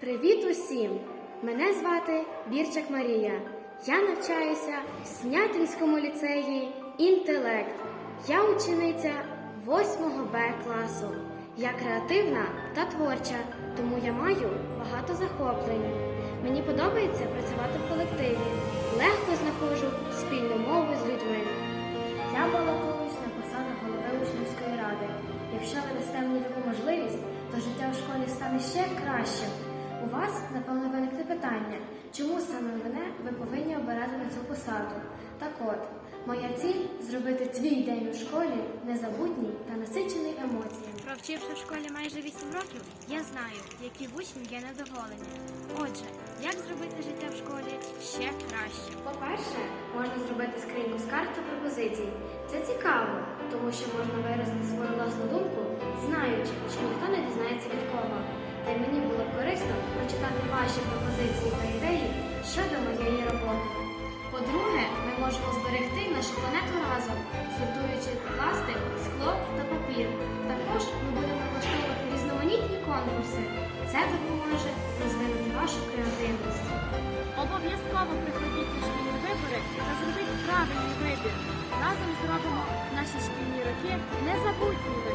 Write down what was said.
Привіт усім! Мене звати Бірчак Марія. Я навчаюся в Снятинському ліцеї Інтелект. Я учениця 8 Б класу. Я креативна та творча, тому я маю багато захоплень. Мені подобається працювати в колективі. Легко знаходжу спільну мову з людьми. Я балотуюсь на посаду голови учнівської ради. Якщо ви дасте мені таку можливість, то життя в школі стане ще кращим. У вас, напевно, виникне питання, чому саме мене ви повинні обирати на цю посаду? Так от, моя ціль зробити твій день у школі незабутній та насичений емоціями. Провчивши в школі майже 8 років, я знаю, які в учнів є недоволення. Отже, як зробити життя в школі ще краще? По-перше, можна зробити скриньку з карт та пропозицій. Це цікаво, тому що можна виразити свою власну думку, знаючи, що ніхто не ваші пропозиції та ідеї щодо моєї роботи. По-друге, ми можемо зберегти нашу планету разом, сортуючи пластик, скло та папір. Також ми будемо влаштовувати різноманітні конкурси. Це допоможе розвинути вашу креативність. Обов'язково приходіть на шкільні вибори та зробіть правильний вибір. Разом зробимо наші шкільні роки незабутніми.